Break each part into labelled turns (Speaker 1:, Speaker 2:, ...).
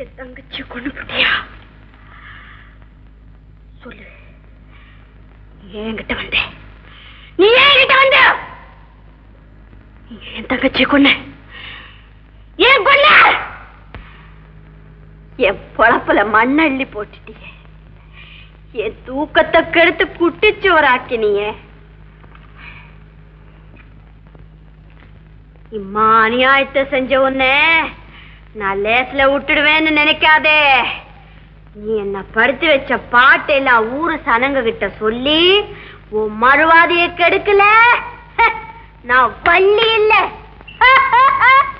Speaker 1: என் தங்கச்சி கொண்டு போட்டியா? சொல்லு. என்கிட்ட வந்த? நீ என்கிட்ட வந்த? என் தங்கச்சி கொன்ன. ஏன் கொல்ல என் பொழப்புல மண்ணள்ளி போட்டுட்டியே. என் தூக்கத்தை கெடுத்து குட்டிச்சோறாக்கினியே இம்மா அநியாயத்தை செஞ்ச உன்ன நான் லேஸ்ல விட்டுடுவேன்னு நினைக்காதே. நீ என்ன படுத்து வச்ச பாட்டு எல்லாம் ஊரு சனங்க கிட்ட சொல்லி உன் மறுவாதியை கெடுக்கல. நான் பள்ளி இல்லை.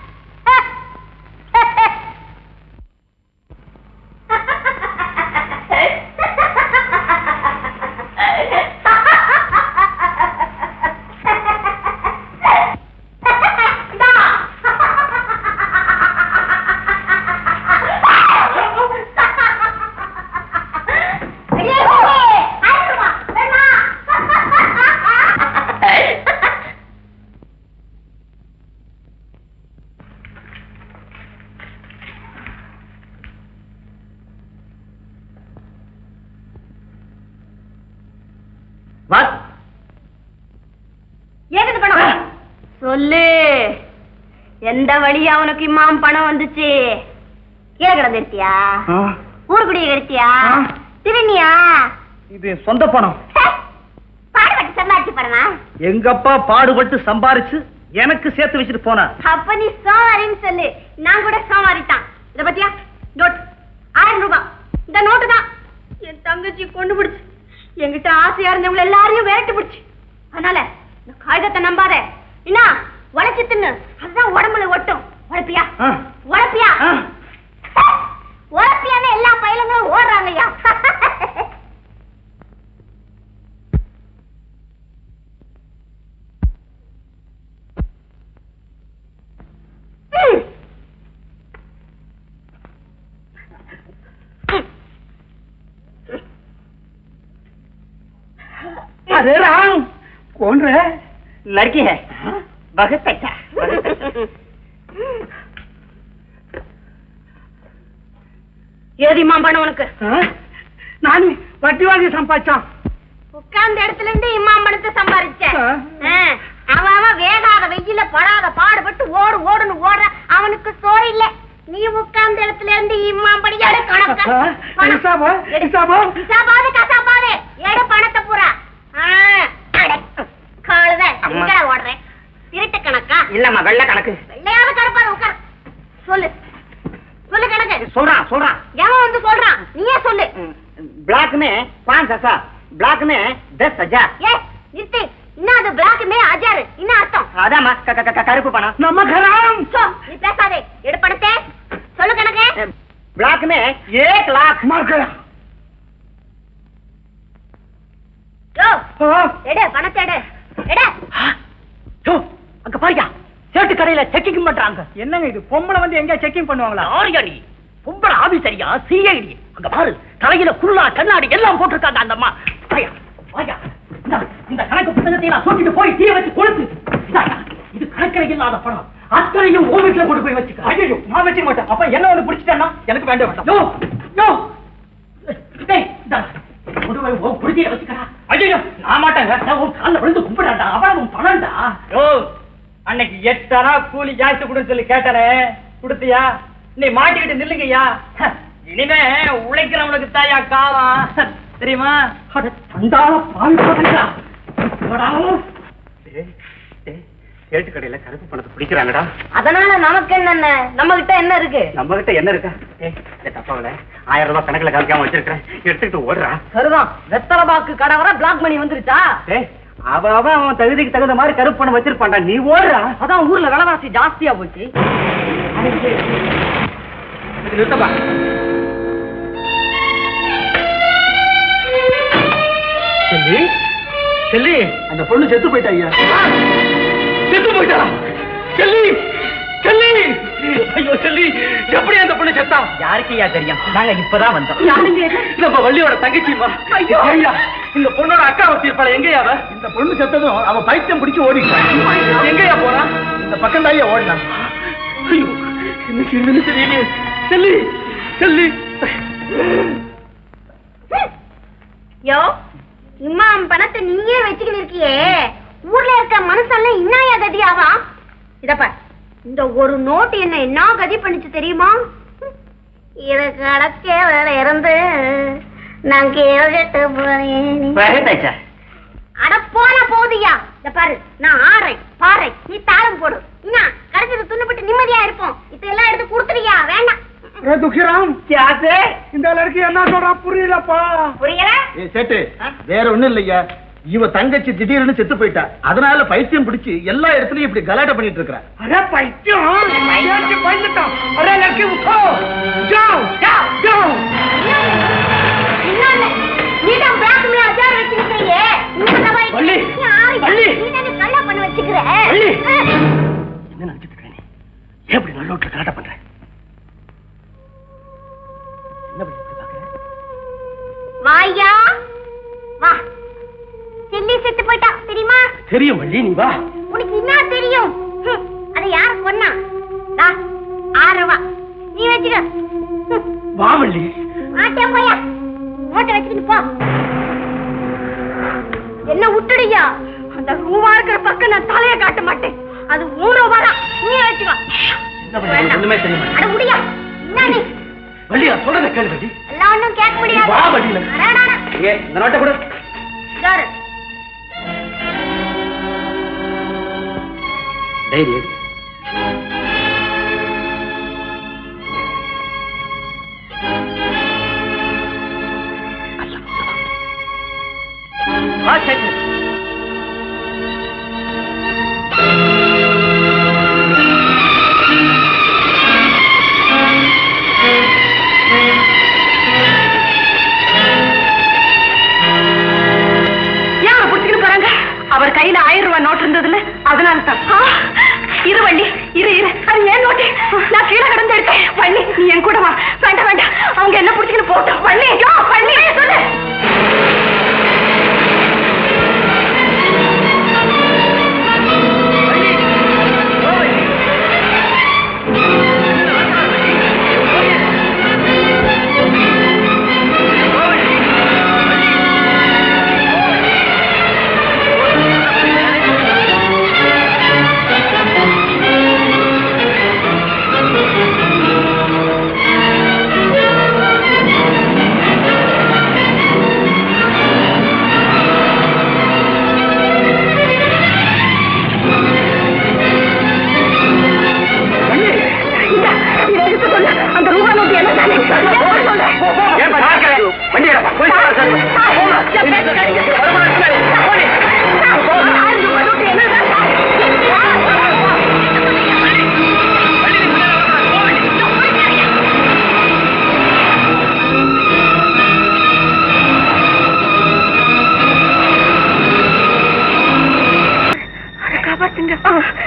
Speaker 1: எந்த வழியா உனக்கு இம்மாம் பணம் வந்துச்சு? கீழே கிடந்துருத்தியா ஊருக்குடிய கிடைச்சியா. திருநியா
Speaker 2: இது சொந்த பணம்.
Speaker 1: பாடுபட்டு சம்பாதிச்சு படமா
Speaker 2: எங்கப்பா பாடுபட்டு சம்பாரிச்சு எனக்கு சேர்த்து வச்சுட்டு போனா?
Speaker 1: அப்ப நீ சோமாரின்னு சொல்லு. நான் கூட சோமாரி தான் இத பத்தியா? நோட். ஆயிரம் ரூபாய். இந்த நோட்டு தான். என் தங்கச்சி கொண்டு பிடிச்சு. என்கிட்ட ஆசையா இருந்தவங்க எல்லாரையும் விரட்டி பிடிச்சு. அதனால இந்த காகிதத்தை நம்பாத. என்ன உழைச்சு தின்னு அதுதான் உடம்புல ஒட்டும் உழைப்பியா
Speaker 2: ஆ.
Speaker 1: உழைப்பியா
Speaker 2: ஆ.
Speaker 1: உழைப்பியான எல்லா பயிலுங்களும் ஓடுறாங்கய்யா ம்.
Speaker 2: अरे राम कौन रे लड़की है வகுத்தட்டா
Speaker 1: ஏதிமா பணம் உனக்கு.
Speaker 2: நான் வட்டி வாங்கி சம்பாதிச்சான்.
Speaker 1: உட்கார்ந்த இடத்துல இருந்து இம்மாம் சம்பாதிச்சேன். அவன் அவன் வேகாத வெயில படாத பாடுபட்டு ஓடு ஓடுன்னு ஓடுற அவனுக்கு சோறு இல்ல. நீ உட்கார்ந்த இடத்துல இருந்து இம்மாம் படி எடு கணக்காபாது கசாபாது எடு. பணத்தை பூரா. காலதான் ஓடுறேன். கணக்கா?
Speaker 2: இல்லம்மா வெள்ள கணக்கு.
Speaker 1: வெள்ளையாவது கருப்பாரு உட்கார். சொல்லு. சொல்லு கணக்கு.
Speaker 2: சொல்றான் சொல்றான்
Speaker 1: எவன் வந்து சொல்றான் நீயே சொல்லு.
Speaker 2: பிளாக் மே பான் சசா. பிளாக் மே தஸ் ஹஜார்
Speaker 1: ஏ நிறுத்து. இன்னும் அது பிளாக் மே ஹஜார் இன்னும் அர்த்தம்.
Speaker 2: அதாம்மா கருப்பு பணம். நம்ம கரம்.
Speaker 1: நீ பேசாதே. எடு சொல்லு கணக்கு.
Speaker 2: பிளாக் மே ஏக் லாக்
Speaker 1: மார்க்கா எடு பணத்தை எடு. எடு.
Speaker 2: அங்க பாருயா சேட்டு கடையில செக்கிங் பண்றாங்க. என்னங்க இது? பொம்பளை வந்து எங்க செக்கிங் பண்ணுவாங்களா?
Speaker 3: ஆரியாடி பொம்பளை ஆபீசரியா? சிஐடி அங்க பாரு தலையில குள்ளா கண்ணாடி எல்லாம் போட்டிருக்காங்க அந்த அம்மா. வாயா, வாயா. இந்தா, கணக்கு புத்தகத்தை எல்லாம் சொல்லிட்டு போய் தீய வச்சு கொளுத்து. இந்தாயா, இது கணக்கில் இல்லாத பணம். அத்தனையும் ஓ வீட்டுல கொண்டு போய் வச்சுக்க.
Speaker 2: ஐயோ நான் வச்சுக்க மாட்டேன். அப்ப என்ன வந்து பிடிச்சிட்டேன்னா? எனக்கு வேண்ட வேண்டாம்.
Speaker 3: யோ யோ. போய் குடிசையில வச்சுக்கடா.
Speaker 2: ஐயோ நான் மாட்டேங்க.
Speaker 3: நான் உன் கால்ல விழுந்து கும்பிடாண்டா அவன் பணம்டா.
Speaker 2: ஓ அன்னைக்கு எட்டனா கூலி ஜாஸ்தி கொடுன்னு சொல்லி கேட்டானே கொடுத்தியா? நீ மாட்டிக்கிட்டு நில்லுங்கய்யா. இனிமே உழைக்கிறவனுக்கு தாயா காலம் தெரியுமா. சேட்டு கடையில கருப்பு பணத்தை பிடிக்கிறாங்கடா
Speaker 1: அதனால நமக்கு என்ன நம்ம கிட்ட என்ன இருக்கு?
Speaker 2: நம்ம கிட்ட என்ன இருக்கா? இந்த தப்பாவில ஆயிரம் ரூபாய் கணக்குல காமிக்காம வச்சிருக்கேன் எடுத்துக்கிட்டு ஓடுறா.
Speaker 3: சரிதான் வெத்தலை பாக்கு கடை வர பிளாக் மணி வந்துருச்சா?
Speaker 2: ஏய் அவ அவன் அவன் தகுதிக்கு தகுந்த மாதிரி கருப்பு பணம் வச்சிருப்பான்டா. நீ ஓடுறா.
Speaker 3: அதான் ஊர்ல விலைவாசி ஜாஸ்தியா போச்சு.
Speaker 2: நிறுத்தப்பா. செல்லி செல்லி. அந்த பொண்ணு செத்து போயிட்டா ஐயா செத்து போயிட்டா செல்லி. ஐயோ செல்லி எப்படி அந்த பொண்ணு செத்தா?
Speaker 3: யாருக்கு ஐயா தெரியும்? நாங்க இப்பதான் வந்தோம்.
Speaker 2: நம்ம வள்ளியோட தங்கச்சிமா ஐயோ. ஐயா இந்த பொண்ணோட அக்கா வச்சிருப்பாள் எங்கயா அவ இந்த பொண்ணு செத்ததும் அவ பைத்தியம் பிடிச்சு ஓடிட்டான் எங்கயா போறா இந்த பக்கம் தான் ஓடினான் ஐயோ என்ன தெரியலையே. செல்லி செல்லி.
Speaker 1: யோ இம்மா பணத்தை நீயே வச்சுக்கிட்டு இருக்கியே. ஊர்ல இருக்க மனுஷன்லாம் இன்னாயா கதி ஆவா இதப்ப இந்த ஒரு நோட்டு என்ன என்ன கதி பண்ணிச்சு தெரியுமா? இத கடக்கே வேற இறந்து நான் கேட்டு போறேன் அட போன போதியா. இந்த பாரு நான் ஆறேன் பாறை நீ தாளம் போடு. என்ன கடைசியில் துண்ணுபட்டு நிம்மதியா இருப்போம். இதெல்லாம் எடுத்து கொடுத்துறியா வேண்டாம்.
Speaker 2: துக்கிராம். இந்த லड़की என்ன சொல்றா புரியலப்பா.
Speaker 1: புரியல?
Speaker 2: ஏ சேட்டு வேற ஒண்ணும் இல்லையா. இவ தங்கச்சி திடீர்னு செத்து போயிட்டா. அதனால பைத்தியம் பிடிச்சு எல்லா இடத்துலயும் இப்படி கலாட்ட பண்ணிட்டு இருக்கா அட பைத்தியம்! பயந்துட்டோம் அரே
Speaker 1: லட்சி உட்டோ
Speaker 2: ஜோ
Speaker 1: ஜோ
Speaker 3: என்ன நினைச்சிட்டு
Speaker 1: இருக்கேன் எப்படி நல்லோட்டில் கலாட்ட பண்றேன் தெரியுமா
Speaker 3: வள்ளி நீ வா.
Speaker 1: உனக்கு என்ன தெரியும்? அதை யாரு கொன்னா தா, ஆறு ரூபா நீ வச்சுக்க.
Speaker 3: வா வள்ளி.
Speaker 1: மாட்டேன் போயா. நோட்டை வச்சுக்கிட்டு போ. என்ன விட்டுடுயா அந்த ரூபா இருக்கிற பக்கம் நான் தலைய காட்ட மாட்டேன். அது மூணு ரூபா தான் நீ வச்சுக்கோ
Speaker 3: ஒண்ணுமே தெரிய.
Speaker 1: அட முடியா. என்ன நீ?
Speaker 3: வள்ளி நான் சொல்றத கேளு வள்ளி.
Speaker 1: எல்லாம் ஒண்ணும் கேட்க முடியாது.
Speaker 3: வா.
Speaker 2: ஏ இந்த நோட்டை கொடு.
Speaker 1: இதாரு.
Speaker 3: டைரி வா சேட்டு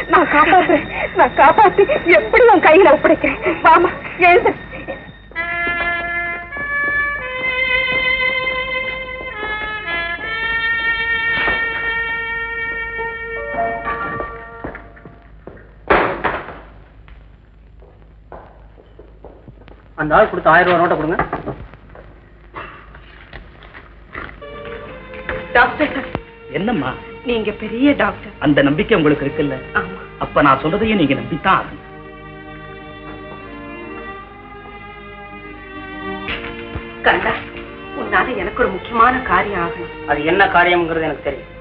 Speaker 1: நான் காப்பாத்துறேன். நான் காப்பாத்தி எப்படி உன் கையில ஒப்படைக்கிறேன்? வாமா.
Speaker 3: அந்த ஆள் கொடுத்த ஆயிரம் ரூபாய் நோட்டை கொடுங்க.
Speaker 1: டாக்டர்.
Speaker 3: என்னம்மா?
Speaker 1: நீங்க பெரிய டாக்டர்.
Speaker 3: அந்த நம்பிக்கை உங்களுக்கு இருக்குல்ல?
Speaker 1: ஆமா.
Speaker 3: அப்ப நான் சொல்றதையும் நீங்க நம்பித்தான் ஆகணும்.
Speaker 1: கண்டா உன்னால எனக்கு ஒரு முக்கியமான காரியம் ஆகணும்.
Speaker 3: அது என்ன காரியம்ங்கிறது எனக்கு தெரியும்.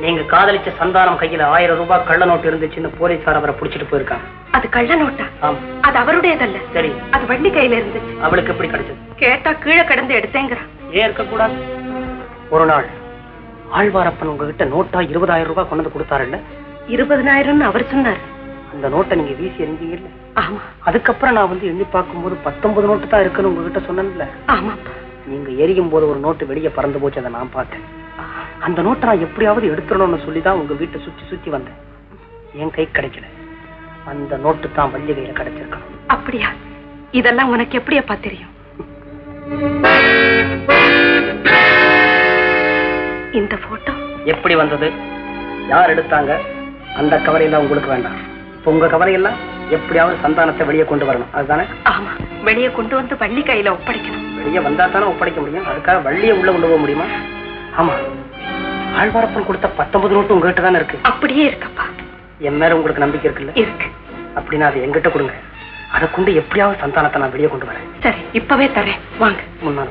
Speaker 3: நீங்க காதலிச்ச சந்தானம் கையில ஆயிரம் ரூபாய் கள்ள நோட்டு இருந்துச்சுன்னு போலீஸ்கார அவரை புடிச்சிட்டு போயிருக்காங்க
Speaker 1: அது கள்ள நோட்டா?
Speaker 3: ஆமா.
Speaker 1: அது அவருடையதல்ல.
Speaker 3: சரி.
Speaker 1: அது வண்டி கையில இருந்துச்சு.
Speaker 3: அவளுக்கு எப்படி கிடைச்சது?
Speaker 1: கேட்டா கீழே கிடந்து எடுத்தேங்கிறான்
Speaker 3: ஏன் இருக்கக்கூடாது? ஒரு நாள் ஆழ்வாரப்பன் உங்ககிட்ட நோட்டா இருபதாயிரம் ரூபாய் கொண்டு வந்து கொடுத்தாருல்ல?
Speaker 1: இருபதனாயிரம்னு அவர் சொன்னார்.
Speaker 3: அந்த நோட்டை நீங்க வீசி எறிஞ்சீங்கல்ல
Speaker 1: ஆமா.
Speaker 3: அதுக்கப்புறம் நான் வந்து எண்ணி பார்க்கும்போது பத்தொன்பது நோட்டு தான் இருக்குன்னு உங்ககிட்ட சொன்னேன்ல?
Speaker 1: ஆமாப்பா.
Speaker 3: நீங்க எரியும் போது ஒரு நோட்டு வெளியே பறந்து போச்சு அதை நான் பார்த்தேன். அந்த நோட்டை நான் எப்படியாவது எடுத்துடணும்னு சொல்லி தான் உங்க வீட்டை சுத்தி சுத்தி வந்தேன். என் கை கிடைக்கல. அந்த நோட்டு தான் வள்ளி கையில கிடைச்சிருக்கணும்.
Speaker 1: அப்படியா? இதெல்லாம் உனக்கு எப்படியப்பா தெரியும்? இந்த போட்டோ
Speaker 3: எப்படி வந்தது? யார் எடுத்தாங்க? அந்த கவலையெல்லாம் உங்களுக்கு வேண்டாம். இப்ப உங்க கவலையெல்லாம் எப்படியாவது சந்தானத்தை வெளியே கொண்டு வரணும். அதுதானே?
Speaker 4: ஆமா. வெளியே கொண்டு வந்து வள்ளி கையில ஒப்படைக்கணும்.
Speaker 3: வெளியே வந்தா தானே ஒப்படைக்க முடியும். அதுக்காக வள்ளியை உள்ள கொண்டு போக முடியுமா? ஆமா. ஆழ்வாரப்பன் கொடுத்த பத்தொன்பது நோட்டு உங்ககிட்ட தானே இருக்கு?
Speaker 4: அப்படியே இருக்கப்பா.
Speaker 3: என் மேல உங்களுக்கு நம்பிக்கை இருக்குல்ல?
Speaker 4: இருக்கு.
Speaker 3: அப்படின்னா அதை எங்கிட்ட கொடுங்க. அதை கொண்டு எப்படியாவது சந்தானத்தை நான் வெளியே கொண்டு வரேன்.
Speaker 4: சரி இப்பவே தரேன். வாங்க.
Speaker 3: முன்னாள்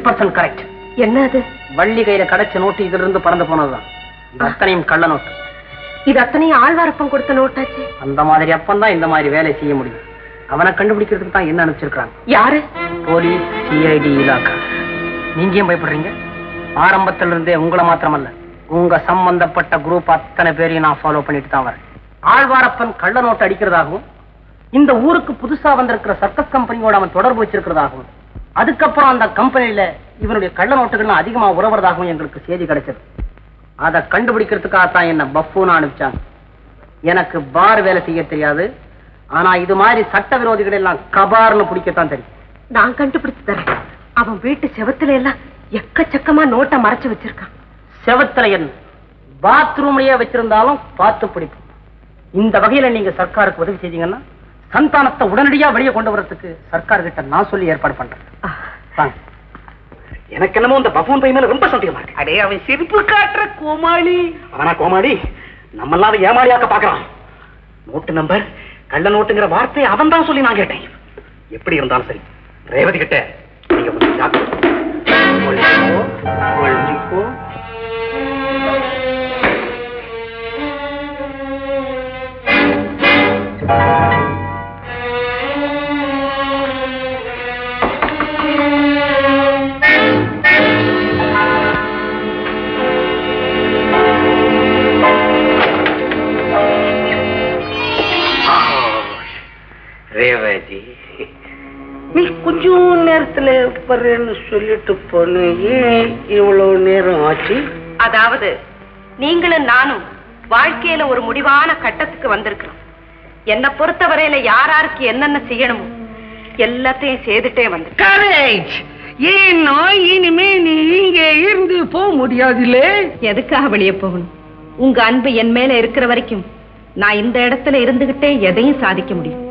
Speaker 3: டென் பர்சன்ட் கரெக்ட்
Speaker 4: என்ன அது
Speaker 3: வள்ளி கையில கிடைச்ச நோட்டு இதுல இருந்து பறந்து போனதுதான். இது அத்தனையும் கள்ள நோட்டு.
Speaker 4: இது அத்தனையும் ஆழ்வாரப்பன் கொடுத்த நோட்டாச்சு.
Speaker 3: அந்த மாதிரி அப்பந்தான் இந்த மாதிரி வேலை செய்ய முடியும். அவனை கண்டுபிடிக்கிறதுக்கு தான் என்ன அனுப்பிச்சிருக்காங்க
Speaker 4: யாரு?
Speaker 3: போலீஸ் சிஐடி இலாக்கா. நீங்க ஏன் பயப்படுறீங்க? ஆரம்பத்துல இருந்தே உங்களை மாத்திரமல்ல உங்க சம்பந்தப்பட்ட குரூப் அத்தனை பேரையும் நான் ஃபாலோ பண்ணிட்டு தான் வரேன். ஆழ்வாரப்பன் கள்ள நோட்டு அடிக்கிறதாகவும் இந்த ஊருக்கு புதுசா வந்திருக்கிற சர்க்கஸ் கம்பெனியோட அவன் தொடர்பு வச்சிருக்கிறதாகவும் அதுக்கப்புறம் அந்த கம்பெனில இவனுடைய கள்ள நோட்டுகள்லாம் அதிகமா உறவுறதாகவும் எங்களுக்கு செய்தி கிடைச்சது. அதை கண்டுபிடிக்கிறதுக்காக தான் என்ன பஃபூன்னு அனுப்பிச்சாங்க. எனக்கு பார் வேலை செய்ய தெரியாது. ஆனா இது மாதிரி சட்ட விரோதிகள் எல்லாம் கபார்னு பிடிக்கத்தான் தெரியும்.
Speaker 4: நான் கண்டுபிடிச்சு தரேன். அவன் வீட்டு செவத்துல எல்லாம் எக்கச்சக்கமா நோட்டை மறைச்சு வச்சிருக்கான்.
Speaker 3: செவத்துல என்ன பாத்ரூம்லயே வச்சிருந்தாலும் பார்த்து பிடிக்கும் இந்த வகையில நீங்க சர்க்காருக்கு உதவி செய்தீங்கன்னா சந்தானத்தை உடனடியா வெளியே கொண்டு வரதுக்கு சர்க்கார் கிட்ட நான் சொல்லி ஏற்பாடு பண்றேன்.
Speaker 5: எனக்கு என்னமோ இந்த பஃபூன் பை மேல ரொம்ப சந்தேகமா இருக்கு.
Speaker 3: அடே அவன் சிரிப்பு காட்டுற கோமாளி.
Speaker 5: அவனா கோமாளி? நம்மெல்லாம் அதை ஏமாளியாக்க பாக்குறான் நோட்டு நம்பர் கள்ள நோட்டுங்கிற வார்த்தையை அவன் தான் சொல்லி நான் கேட்டேன். எப்படி இருந்தாலும் சரி ரேவதி கிட்ட நீங்க கொஞ்சம் ரேவதி. நீ கொஞ்சம் நேரத்துல வர்றேன்னு சொல்லிட்டு போன. ஏன் இவ்வளவு நேரம் ஆச்சு?
Speaker 4: அதாவது நீங்களும் நானும் வாழ்க்கையில ஒரு முடிவான கட்டத்துக்கு வந்திருக்கிறோம். என்னை பொறுத்தவரையில யார் யாருக்கு என்னென்ன செய்யணுமோ எல்லாத்தையும் செய்துட்டே வந்து
Speaker 5: கரெக்ட் ஏன்னா இனிமே நீ இங்க இருந்து போக முடியாதுல்லே?
Speaker 4: எதுக்காக வெளியே போகணும்? உங்க அன்பு என் மேல இருக்கிற வரைக்கும் நான் இந்த இடத்துல இருந்துகிட்டே எதையும் சாதிக்க முடியும்.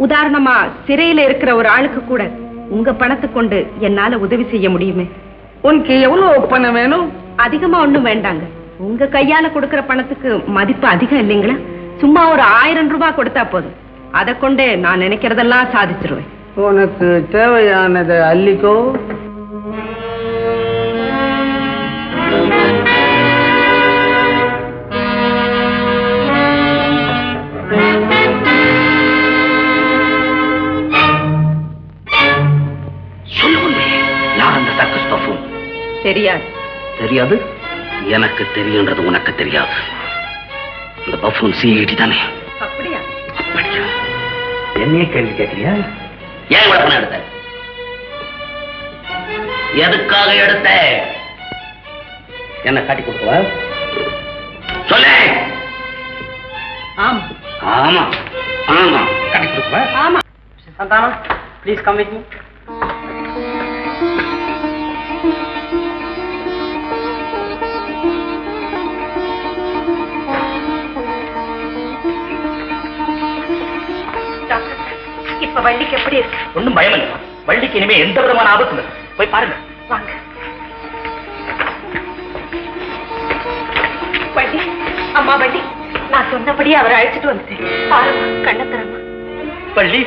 Speaker 4: உதாரணமா சிறையில இருக்கிற ஒரு ஆளுக்கு கூட உங்க பணத்தை கொண்டு என்னால உதவி செய்ய முடியுமே?
Speaker 5: உனக்கு எவ்வளவு பணம் வேணும்?
Speaker 4: அதிகமா ஒண்ணும் வேண்டாங்க. உங்க கையால கொடுக்கிற பணத்துக்கு மதிப்பு அதிகம் இல்லைங்களா? சும்மா ஒரு ஆயிரம் ரூபாய் கொடுத்தா போதும். அதை கொண்டே நான் நினைக்கிறதெல்லாம் சாதிச்சிருவேன்.
Speaker 5: உனக்கு தேவையானதை அள்ளிக்கோ.
Speaker 4: தெரியாது.
Speaker 6: தெரியாது? எனக்கு தெரியுன்றது உனக்கு தெரியாது. இந்த பஃபூன் சிஐடி தானே?
Speaker 4: அப்படியா?
Speaker 6: அப்படியா?
Speaker 5: என்னைய கேள்வி கேட்கறியா?
Speaker 6: ஏன் இவ்வளவு எடுத்த? எதுக்காக எடுத்த? என்ன காட்டி கொடுக்கவா? சொல்லு!
Speaker 3: ஆமா.
Speaker 6: ஆமா. ஆமா. காட்டி கொடுக்கவா?
Speaker 4: ஆமா.
Speaker 3: Santhanam please come
Speaker 4: with me வள்ளிக்கு எப்படி இருக்கு?
Speaker 6: ஒண்ணும் பயம் இல்லை வள்ளிக்கு இனிமே எந்த விதமான ஆபத்தும் இல்லை. போய் பாருங்க.
Speaker 4: வாங்க. வள்ளி அம்மா வள்ளி நான் சொன்னபடியே அவரை அழைச்சிட்டு வந்துட்டேன். பாருமா கண்ணை திறமா
Speaker 6: பள்ளி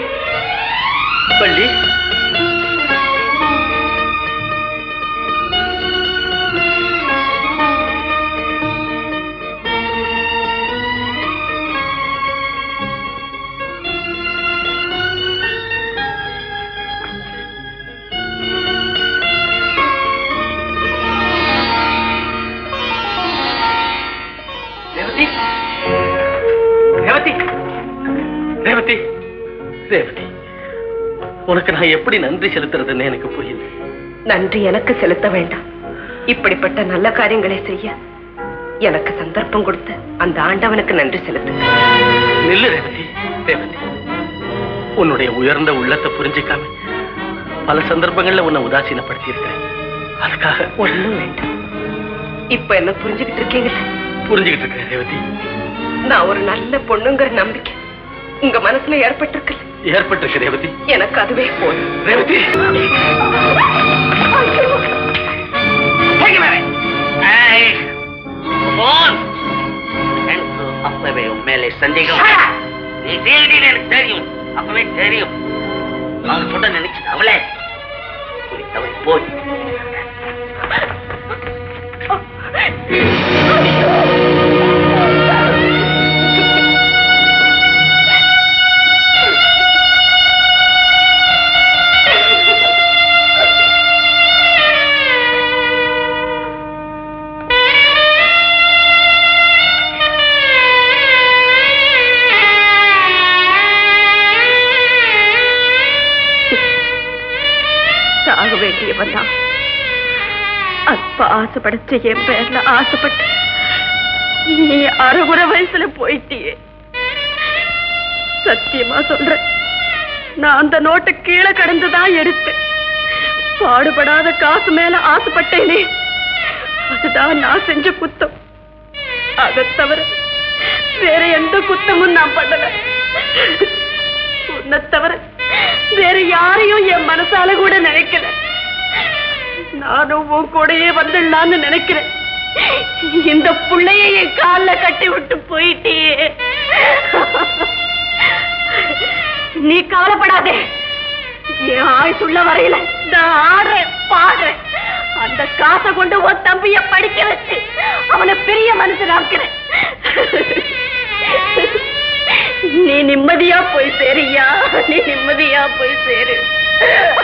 Speaker 6: உனக்கு நான் எப்படி நன்றி செலுத்துறதுன்னு எனக்கு புரியல
Speaker 4: நன்றி எனக்கு செலுத்த வேண்டாம். இப்படிப்பட்ட நல்ல காரியங்களை செய்ய எனக்கு சந்தர்ப்பம் கொடுத்த அந்த ஆண்டவனுக்கு நன்றி செலுத்துங்க
Speaker 7: நில்லு ரேவதி ரேவதி. உன்னுடைய உயர்ந்த உள்ளத்தை புரிஞ்சுக்காம பல சந்தர்ப்பங்கள்ல உன்னை உதாசீனப்படுத்தி இருக்கிறேன் அதுக்காக
Speaker 4: ஒண்ணும் வேண்டாம். இப்ப என்ன புரிஞ்சுக்கிட்டு இருக்கீங்களா
Speaker 7: புரிஞ்சுக்கிட்டு இருக்கேன் ரேவதி.
Speaker 4: நான் ஒரு நல்ல பொண்ணுங்கிற நம்பிக்கை உங்க மனசுல ஏற்பட்டிருக்குல்ல
Speaker 7: ஏற்பட்டிருக்கு ரேவதி.
Speaker 4: எனக்கு அதுவே போதும்.
Speaker 7: ரேவதி.
Speaker 8: எனக்கு அப்பவே உன் மேலே சந்தேகம். நீ செய்தியில் எனக்கு தெரியும். அப்பவே தெரியும். அவன் சொல்ல நினைச்சது அவளே குறித்தவள் போய்.
Speaker 4: சாக அப்ப ஆசைப்படைச்ச என் பேர்ல ஆசைப்பட்டு நீ அறுபது வயசுல போயிட்டியே. சத்தியமா சொல்றேன். நான் அந்த நோட்டை கீழே கடந்துதான் எடுத்தேன். பாடுபடாத காசு மேல ஆசைப்பட்டேனே. அதுதான் நான் செஞ்ச குத்தம். அதை தவிர வேற எந்த குத்தமும் நான் பண்ணல. உன்னை தவிர வேற யாரையும் என் மனசால கூட நினைக்கல. நானும் உன் கூடயே வந்துடலான்னு நினைக்கிறேன். இந்த புள்ளைய என் கால்ல கட்டி விட்டு போயிட்டியே
Speaker 1: நீ கவலைப்படாதே. என் ஆயுசுள்ள வரையில நான் ஆடுறேன் பாடுறேன். அந்த காசை கொண்டு உன் தம்பிய படிக்க வச்சு அவனை பெரிய மனுஷனாக்குறேன். நீ நிம்மதியா போய் சேரியா? நீ நிம்மதியா போய் சேரு.